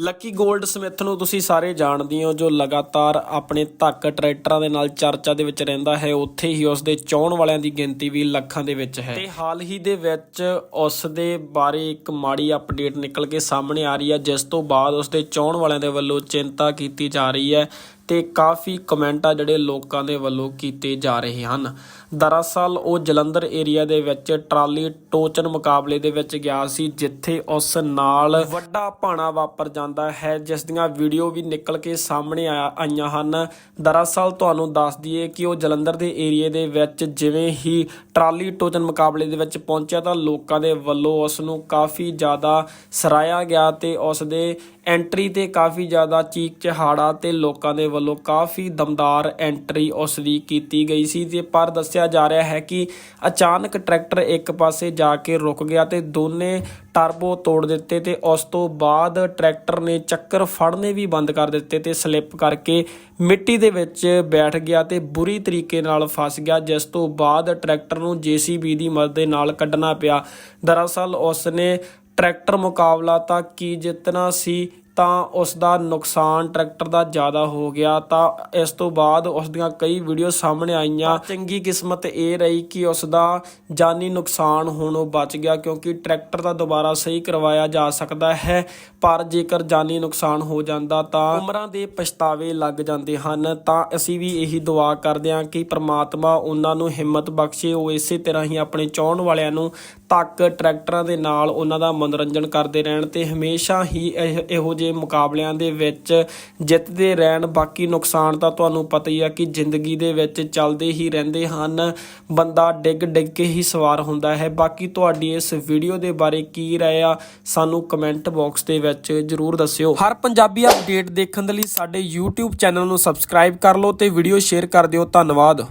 Lucky 골ਡ Smith ਨੂੰ ਤੁਸੀਂ ਸਾਰੇ ਜਾਣਦੇ ਹੋ, ਜੋ ਲਗਾਤਾਰ ਆਪਣੇ ਧੱਕ ਟਰੈਕਟਰਾਂ ਦੇ ਨਾਲ ਚਰਚਾ ਦੇ ਵਿੱਚ ਰਹਿੰਦਾ ਹੈ, ਉੱਥੇ ਹੀ ਉਸ ਦੇ ਚਾਹਣ ਵਾਲਿਆਂ ਦੀ ਗਿਣਤੀ ਵੀ ਲੱਖਾਂ ਦੇ ਵਿੱਚ ਹੈ। ਤੇ ਹਾਲ ਹੀ ਦੇ ਵਿੱਚ ਉਸ ਦੇ ਬਾਰੇ ਇੱਕ ਮਾੜੀ ਅਪਡੇਟ ਨਿਕਲ ਕੇ ਸਾਹਮਣੇ ਆ ਰਹੀ ਹੈ, ਜਿਸ ਤੋਂ ਬਾਅਦ ਉਸ ਦੇ ਚਾਹਣ ਵਾਲਿਆਂ ਦੇ ਵੱਲੋਂ ਚਿੰਤਾ ਕੀਤੀ ਜਾ ਰਹੀ ਹੈ। ਤੇ ਕਾਫੀ ਕਮੈਂਟ ਆ ਜਿਹੜੇ ਲੋਕਾਂ ਦੇ ਵੱਲੋਂ ਕੀਤੇ ਜਾ ਰਹੇ ਹਨ। ਦਰਅਸਲ, ਉਹ ਜਲੰਧਰ ਏਰੀਆ ਦੇ ਵਿੱਚ ਟਰਾਲੀ ਟੋਚਨ ਮੁਕਾਬਲੇ ਦੇ ਵਿੱਚ ਗਿਆ ਸੀ, ਜਿੱਥੇ ਉਸ ਨਾਲ ਵੱਡਾ ਭਾਣਾ ਵਾਪਰ ਜਾਂਦਾ ਹੈ, ਜਿਸ ਦੀਆਂ ਵੀਡੀਓ ਵੀ ਨਿਕਲ ਕੇ ਸਾਹਮਣੇ ਆ- ਆਈਆਂ ਹਨ। ਦਰਅਸਲ, ਤੁਹਾਨੂੰ ਦੱਸ ਦਈਏ ਕਿ ਉਹ ਜਲੰਧਰ ਦੇ ਏਰੀਏ ਦੇ ਵਿੱਚ ਜਿਵੇਂ ਹੀ ਟਰਾਲੀ ਟੋਚਨ ਮੁਕਾਬਲੇ ਦੇ ਵਿੱਚ ਪਹੁੰਚਿਆ, ਤਾਂ ਲੋਕਾਂ ਦੇ ਵੱਲੋਂ ਉਸ ਨੂੰ ਕਾਫੀ ਜ਼ਿਆਦਾ ਸਰਾਇਆ ਗਿਆ ਤੇ ਉਸ ਦੇ ਐਂਟਰੀ ਤੇ ਕਾਫੀ ਜ਼ਿਆਦਾ ਚੀਕ ਚਹਾੜਾ ਤੇ ਲੋਕਾਂ ਦੇ ਵੱਲੋਂ ਕਾਫੀ ਦਮਦਾਰ ਐਂਟਰੀ ਉਸ ਦੀ ਕੀਤੀ ਗਈ ਸੀ ਤੇ ਪਰ ਦੱਸਿਆ ਜਾ ਰਿਹਾ ਹੈ ਕਿ ਅਚਾਨਕ ਟਰੈਕਟਰ ਇੱਕ ਪਾਸੇ ਜਾ ਕੇ ਰੁਕ ਗਿਆ ਤੇ ਦੋਨੇ ਟਰਬੋ ਤੋੜ ਦਿੱਤੇ ਤੇ ਉਸ ਤੋਂ ਬਾਅਦ ਟਰੈਕਟਰ ਨੇ ਚੱਕਰ ਫੜਨੇ ਵੀ ਬੰਦ ਕਰ ਦਿੱਤੇ ਤੇ ਸਲਿੱਪ ਕਰਕੇ ਮਿੱਟੀ ਦੇ ਵਿੱਚ ਬੈਠ ਗਿਆ ਤੇ ਬੁਰੀ ਤਰੀਕੇ ਨਾਲ ਫਸ ਗਿਆ, ਜਿਸ ਤੋਂ ਬਾਅਦ ਟਰੈਕਟਰ ਨੂੰ ਜੀਸੀਬੀ ਦੀ ਮਦਦ ਦੇ ਨਾਲ ਕੱਢਣਾ ਪਿਆ। ਦਰਅਸਲ ਉਸ ਨੇ ਟਰੈਕਟਰ ਮੁਕਾਬਲਾ ਤਾਂ ਕੀ ਜਿੱਤਣਾ ਸੀ? ਤਾਂ ਉਸ ਦਾ ਨੁਕਸਾਨ ਟਰੈਕਟਰ ਦਾ ਜ਼ਿਆਦਾ ਹੋ ਗਿਆ। ਤਾਂ ਇਸ ਤੋਂ ਬਾਅਦ ਉਸ ਦੀਆਂ ਕਈ ਵੀਡੀਓ ਸਾਹਮਣੇ ਆਈਆਂ। ਚੰਗੀ ਕਿਸਮਤ ਇਹ ਰਹੀ ਕਿ ਉਸ ਦਾ ਜਾਨੀ ਨੁਕਸਾਨ ਹੋਣੋਂ ਬਚ ਗਿਆ ਕਿਉਂਕਿ ਟਰੈਕਟਰ ਦਾ ਦੁਬਾਰਾ ਸਹੀ ਕਰਵਾਇਆ ਜਾ ਸਕਦਾ ਹੈ। ਪਰ ਜੇਕਰ ਜਾਨੀ ਨੁਕਸਾਨ ਹੋ ਜਾਂਦਾ ਤਾਂ ਉਮਰਾਂ ਦੇ ਪਛਤਾਵੇ ਲੱਗ ਜਾਂਦੇ ਹਨ। ਤਾਂ ਅਸੀਂ ਵੀ ਇਹੀ ਦੁਆ ਕਰਦੇ ਹਾਂ ਕਿ ਪ੍ਰਮਾਤਮਾ ਉਹਨਾਂ ਨੂੰ ਹਿੰਮਤ ਬਖਸ਼ੇ। ਉਹ ਇਸੇ ਤਰ੍ਹਾਂ ਹੀ ਆਪਣੇ ਚਾਹਣ ਵਾਲਿਆਂ ਨੂੰ ਤੱਕ ਟਰੈਕਟਰਾਂ ਦੇ ਨਾਲ ਉਹਨਾਂ ਦਾ ਮਨੋਰੰਜਨ ਕਰਦੇ ਰਹਿਣ ਤੇ ਹਮੇਸ਼ਾ ਹੀ ਇਹੋ ਇਹੋ ਜਿਹੇ ਮੁਕਾਬਲਿਆਂ ਦੇ ਵਿੱਚ ਜਿੱਤਦੇ ਰਹਿਣ, ਬਾਕੀ ਨੁਕਸਾਨ ਤਾਂ ਤੁਹਾਨੂੰ ਪਤਾ ਹੀ ਆ ਕਿ ਜ਼ਿੰਦਗੀ ਦੇ ਵਿੱਚ ਚੱਲਦੇ ਹੀ ਰਹਿੰਦੇ ਹਨ। ਬੰਦਾ ਡਿੱਗ ਡਿੱਗ ਕੇ ਹੀ ਸਵਾਰ ਹੁੰਦਾ ਹੈ। ਬਾਕੀ ਤੁਹਾਡੀ ਇਸ ਵੀਡੀਓ ਦੇ ਬਾਰੇ ਕੀ ਰਾਏ ਆ, ਸਾਨੂੰ ਕਮੈਂਟ ਬਾਕਸ ਦੇ ਵਿੱਚ ਜਰੂਰ ਦੱਸਿਓ। ਹਰ ਪੰਜਾਬੀ ਅਪਡੇਟ ਦੇਖਣ ਦੇ ਲਈ ਸਾਡੇ YouTube ਚੈਨਲ ਨੂੰ ਸਬਸਕ੍ਰਾਈਬ ਕਰ ਲਓ ਤੇ ਵੀਡੀਓ ਸ਼ੇਅਰ ਕਰ ਦਿਓ। ਧੰਨਵਾਦ।